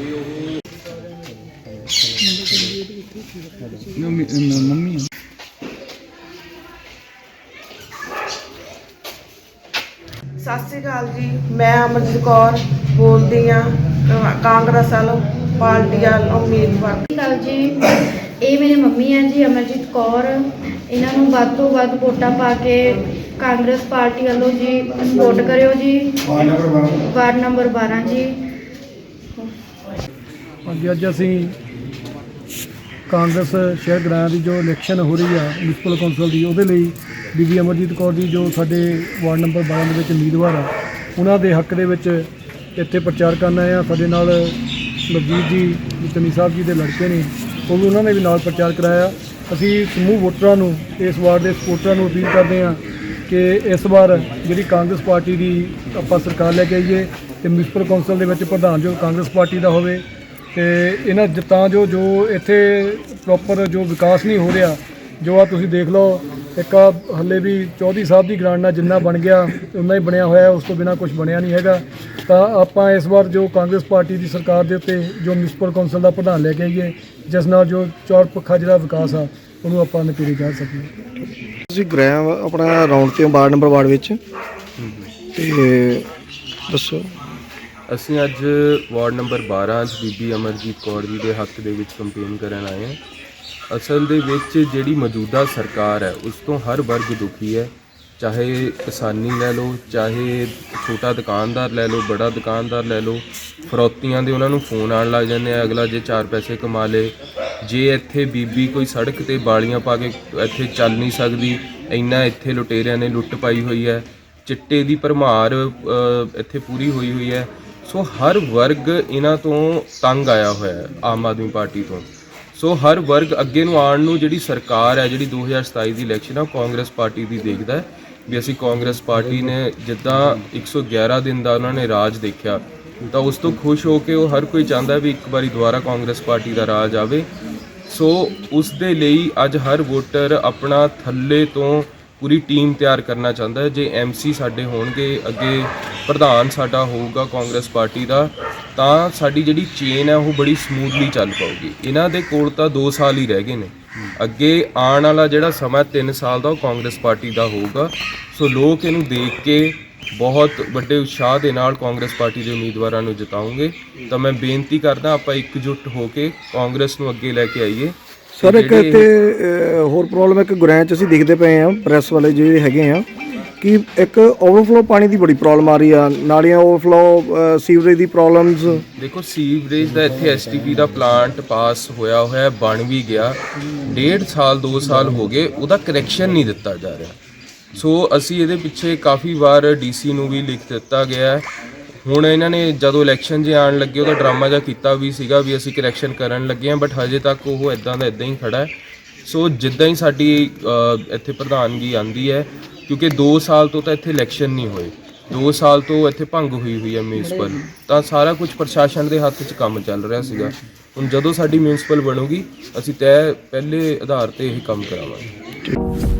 ਵਰਗ ਉਹ ਮੰਮੀ ਸਤਿ ਸ਼੍ਰੀ ਅਕਾਲ ਜੀ, ਮੈਂ ਅਮਰਜੀਤ ਕੌਰ ਬੋਲਦੀ ਆ ਕਾਂਗਰਸ ਵੱਲੋਂ, ਪਾਰਟੀ ਵੱਲ ਉਮੀਦਵਾਰ। ਸਤਿ ਸ਼੍ਰੀ ਅਕਾਲ ਜੀ, ਇਹ ਮੇਰੇ ਮੰਮੀ ਆ ਜੀ, ਅਮਰਜੀਤ ਕੌਰ। ਇਹਨਾਂ ਨੂੰ ਵੱਧ ਤੋਂ ਵੱਧ ਵੋਟਾਂ ਪਾ ਕੇ ਕਾਂਗਰਸ ਪਾਰਟੀ ਵੱਲੋਂ ਜੀ ਸਪੋਰਟ ਕਰਿਓ ਜੀ। ਵਾਰਡ ਨੰਬਰ 12 ਜੀ। ਹਾਂਜੀ, ਅੱਜ ਅਸੀਂ ਕਾਂਗਰਸ ਸ਼ਹਿਰ ਗ੍ਰਾਂ ਦੀ ਜੋ ਇਲੈਕਸ਼ਨ ਹੋ ਰਹੀ ਆ ਮਿਊਨਿਸਪਲ ਕੌਂਸਲ ਦੀ, ਉਹਦੇ ਲਈ ਬੀਬੀ ਅਮਰਜੀਤ ਕੌਰ ਜੀ ਜੋ ਸਾਡੇ ਵਾਰਡ ਨੰਬਰ 12 ਦੇ ਵਿੱਚ ਉਮੀਦਵਾਰ ਆ, ਉਹਨਾਂ ਦੇ ਹੱਕ ਦੇ ਵਿੱਚ ਇੱਥੇ ਪ੍ਰਚਾਰ ਕਰਨ ਆਏ ਆ। ਸਾਡੇ ਨਾਲ ਲਵਜੀਤ ਜੀ ਜਿਤਨੀ ਸਾਹਿਬ ਜੀ ਦੇ ਲੜਕੇ ਨੇ, ਉਹ ਵੀ ਉਹਨਾਂ ਨੇ ਵੀ ਨਾਲ ਪ੍ਰਚਾਰ ਕਰਾਇਆ। ਅਸੀਂ ਸਮੂਹ ਵੋਟਰਾਂ ਨੂੰ, ਇਸ ਵਾਰਡ ਦੇ ਸਪੋਰਟਰਾਂ ਨੂੰ ਅਪੀਲ ਕਰਦੇ ਹਾਂ ਕਿ ਇਸ ਵਾਰ ਜਿਹੜੀ ਕਾਂਗਰਸ ਪਾਰਟੀ ਦੀ ਆਪਾਂ ਸਰਕਾਰ ਲੈ ਕੇ ਆਈਏ ਤੇ ਮਿਊਨਿਸਪਲ ਕੌਂਸਲ ਦੇ ਵਿੱਚ ਪ੍ਰਧਾਨ ਜੋ ਕਾਂਗਰਸ ਪਾਰਟੀ ਦਾ ਹੋਵੇ ਤੇ ਇਹਨਾਂ ਜ- ਤਾਂ ਜੋ ਜੋ ਇੱਥੇ ਪ੍ਰੋਪਰ ਜੋ ਵਿਕਾਸ ਨਹੀਂ ਹੋ ਰਿਹਾ ਜੋ ਆ ਤੁਸੀਂ ਦੇਖ ਲਓ ਇੱਕ ਹੱਲੇ ਵੀ ਚੌਧਰੀ ਸਾਹਿਬ ਦੀ ਗ੍ਰਾਂਟ ਨਾਲ ਜਿੰਨਾ ਬਣ ਗਿਆ ਉਨਾ ਹੀ ਬਣਿਆ ਹੋਇਆ ਉਸ ਤੋਂ ਬਿਨਾ ਕੁਝ ਬਣਿਆ ਨਹੀਂ ਹੈਗਾ। ਤਾਂ ਆਪਾਂ ਇਸ ਵਾਰ ਜੋ ਕਾਂਗਰਸ ਪਾਰਟੀ ਦੀ ਸਰਕਾਰ ਦੇ ਉੱਤੇ ਜੋ ਮਿਊਨਿਸਪਲ ਕੌਂਸਲ ਦਾ ਪ੍ਰਧਾਨ ਲੈ ਕੇ ਆਈਏ ਜਿਸ ਨਾਲ ਜੋ ਚੌਰ ਪੱਖਾ ਜਿਹੜਾ ਵਿਕਾਸ ਆ ਉਹਨੂੰ ਆਪਾਂ ਨਤੀਜੇ ਚਾੜ ਸਕੀਏ। ਤੁਸੀਂ ਗ੍ਰਹਿ ਆਪਣਾ ਰਾਉਂਡ ਤੇ ਵਾਰਡ ਨੰਬਰ ਵਾਰਡ ਵਿੱਚ? ਤੇ ਦੱਸੋ। ਅਸੀਂ ਅੱਜ ਵਾਰਡ ਨੰਬਰ 12 'ਚ ਬੀਬੀ ਅਮਰਜੀਤ ਕੌਰ ਜੀ ਦੇ ਹੱਕ ਦੇ ਵਿੱਚ ਕੰਪੇਨ ਕਰਨ ਆਏ ਹਾਂ। ਅਸਲ ਦੇ ਵਿੱਚ ਜਿਹੜੀ ਮੌਜੂਦਾ ਸਰਕਾਰ ਹੈ, ਉਸ ਤੋਂ ਹਰ ਵਰਗ ਦੁਖੀ ਹੈ। ਚਾਹੇ ਕਿਸਾਨੀ ਲੈ ਲਓ, ਚਾਹੇ ਛੋਟਾ ਦੁਕਾਨਦਾਰ ਲੈ ਲਓ, ਬੜਾ ਦੁਕਾਨਦਾਰ ਲੈ ਲਓ, ਫਰੋਤੀਆਂ ਦੇ ਉਹਨਾਂ ਨੂੰ ਫੋਨ ਆਉਣ ਲੱਗ ਜਾਂਦੇ ਆ, ਅਗਲਾ ਜੇ ਚਾਰ ਪੈਸੇ ਕਮਾ ਲੇ। ਜੇ ਇੱਥੇ ਬੀਬੀ ਕੋਈ ਸੜਕ ਤੇ ਬਾਲੀਆਂ ਪਾ ਕੇ ਇੱਥੇ ਚੱਲ ਨਹੀਂ ਸਕਦੀ, ਇੰਨਾ ਇੱਥੇ ਲੁਟੇਰਿਆਂ ਨੇ ਲੁੱਟ ਪਾਈ ਹੋਈ ਹੈ। ਚਿੱਟੇ ਦੀ ਭਰਮਾਰ ਇੱਥੇ ਪੂਰੀ ਹੋਈ ਹੋਈ ਹੈ। ਸੋ ਹਰ ਵਰਗ ਇਹਨਾਂ ਤੋਂ ਤੰਗ ਆਇਆ ਹੋਇਆ ਹੈ, ਆਮ ਆਦਮੀ ਪਾਰਟੀ ਤੋਂ। ਸੋ ਹਰ ਵਰਗ ਅੱਗੇ ਨੂੰ ਆਉਣ ਨੂੰ ਜਿਹੜੀ ਸਰਕਾਰ ਹੈ, ਜਿਹੜੀ 2027 ਦੀ ਇਲੈਕਸ਼ਨ ਆ ਉਹ ਕਾਂਗਰਸ ਪਾਰਟੀ ਦੀ ਦੇਖਦਾ ਹੈ। ਵੀ ਅਸੀਂ ਕਾਂਗਰਸ ਪਾਰਟੀ ਨੇ ਜਿੱਦਾਂ 111 ਦਿਨ ਦਾ ਉਹਨਾਂ ਨੇ ਰਾਜ ਦੇਖਿਆ, ਤਾਂ ਉਸ ਤੋਂ ਖੁਸ਼ ਹੋ ਕੇ ਉਹ ਹਰ ਕੋਈ ਚਾਹੁੰਦਾ ਵੀ ਇੱਕ ਵਾਰੀ ਦੁਬਾਰਾ ਕਾਂਗਰਸ ਪਾਰਟੀ ਦਾ ਰਾਜ ਆਵੇ। ਸੋ ਉਸ ਦੇ ਲਈ ਅੱਜ ਹਰ ਵੋਟਰ ਆਪਣਾ ਥੱਲੇ ਤੋਂ ਪੂਰੀ ਟੀਮ ਤਿਆਰ ਕਰਨਾ ਚਾਹੁੰਦਾ ਹੈ। ਜੇ ਐਮਸੀ ਸਾਡੇ ਹੋਣਗੇ, ਅੱਗੇ ਪ੍ਰਧਾਨ ਸਾਡਾ ਹੋਊਗਾ ਕਾਂਗਰਸ ਪਾਰਟੀ ਦਾ, ਤਾਂ ਸਾਡੀ ਜਿਹੜੀ ਚੇਨ ਹੈ, ਉਹ ਬੜੀ ਸਮੂਥਲੀ ਚੱਲ ਪਾਊਗੀ। ਇਹਨਾਂ ਦੇ ਕੋਲ ਤਾਂ 2 ਸਾਲ ਹੀ ਰਹਿ ਗਏ ਨੇ। ਅੱਗੇ ਆਉਣ ਵਾਲਾ ਜਿਹੜਾ ਸਮਾਂ 3 ਸਾਲ ਦਾ, ਉਹ ਕਾਂਗਰਸ ਪਾਰਟੀ ਦਾ ਹੋਊਗਾ। ਸੋ ਲੋਕ ਇਹਨੂੰ ਦੇਖ ਕੇ ਬਹੁਤ ਵੱਡੇ ਉਤਸ਼ਾਹ ਦੇ ਨਾਲ ਕਾਂਗਰਸ ਪਾਰਟੀ ਦੇ ਉਮੀਦਵਾਰਾਂ ਨੂੰ ਜਿਤਾਉਂਗੇ। ਤਾਂ ਮੈਂ ਬੇਨਤੀ ਕਰਦਾ, ਆਪਾਂ ਇੱਕਜੁੱਟ ਹੋ ਕੇ ਕਾਂਗਰਸ ਨੂੰ ਅੱਗੇ ਲੈ ਕੇ ਆਈਏ। ਸਰ ਇੱਕ ਜਿਹੜੇ- ਇੱਥੇ ਅਹ, ਹੋਰ ਪ੍ਰੋਬਲਮ ਇੱਕ ਗੁਰੈਂ ਚ ਅਸੀਂ ਦੇਖਦੇ ਪਏ ਆ ਪ੍ਰੈਸ ਵਾਲੇ ਜਿਹੜੇ ਹੈਗੇ ਆ ਕਿ ਇੱਕ ਓਵਰਫਲੋ ਪਾਣੀ ਦੀ ਬੜੀ ਪ੍ਰੋਬਲਮ ਆ ਰਹੀ ਆ ਨਾਲੀਆਂ ਓਵਰਫਲੋ ਸੀਵਰੇਜ ਦੀ ਪ੍ਰੋਬਲਮਸ ਦੇਖੋ ਸੀਵਰੇਜ ਦਾ ਇੱਥੇ ਐਸਟੀਪੀ ਦਾ ਪਲਾਂਟ ਪਾਸ ਹੋਇਆ ਹੋਇਆ ਹੈ, ਬਣ ਵੀ ਗਿਆ। ਡੇਢ ਸਾਲ 2 ਸਾਲ ਹੋ ਗਏ ਉਹਦਾ ਕਰੈਕਸ਼ਨ ਨਹੀਂ ਦਿੱਤਾ ਜਾ ਰਿਹਾ। ਸੋ ਅਸੀਂ ਇਹਦੇ ਪਿੱਛੇ ਕਾਫੀ ਵਾਰ ਡੀਸੀ ਨੂੰ ਵੀ ਲਿਖ ਦਿੱਤਾ ਗਿਆ ਹੈ। ਹੁਣ ਇਹਨਾਂ ਨੇ ਜਦੋਂ ਇਲੈਕਸ਼ਨ ਜੇ ਆਉਣ ਲੱਗੇ ਉਹਦਾ ਡਰਾਮਾ ਜਿਹਾ ਕੀਤਾ ਵੀ ਸੀਗਾ ਵੀ ਅਸੀਂ ਕਰੈਕਸ਼ਨ ਕਰਨ ਲੱਗੇ ਹਾਂ ਬਟ ਹਜੇ ਤੱਕ ਉਹ ਇਦਾਂ ਦਾ ਇਦਾਂ ਹੀ ਖੜਾ ਹੈ। ਸੋ ਜਿੱਦਾਂ ਹੀ ਸਾਡੀ ਅ, ਇੱਥੇ ਪ੍ਰਧਾਨਗੀ ਆਂਦੀ ਹੈ ਕਿਉਂਕਿ 2 ਸਾਲ ਤੋਂ ਤਾਂ ਇੱਥੇ ਇਲੈਕਸ਼ਨ ਨਹੀਂ ਹੋਏ। 2 ਸਾਲ ਤੋਂ ਇੱਥੇ ਭੰਗ ਹੋਈ ਹੋਈ ਹੈ ਮਿਊਨਿਸਪਲ ਤਾਂ ਸਾਰਾ ਕੁਝ ਪ੍ਰਸ਼ਾਸਨ ਦੇ ਹੱਥ 'ਚ ਕੰਮ ਚੱਲ ਰਿਹਾ ਸੀਗਾ। ਹੁਣ ਜਦੋਂ ਸਾਡੀ ਮਿਊਨਿਸਪਲ ਬਣੂਗੀ ਅਸੀਂ ਤੈ ਪਹਿਲੇ ਆਧਾਰ ਤੇ ਇਹ ਕੰਮ ਕਰਾਵਾਂਗੇ।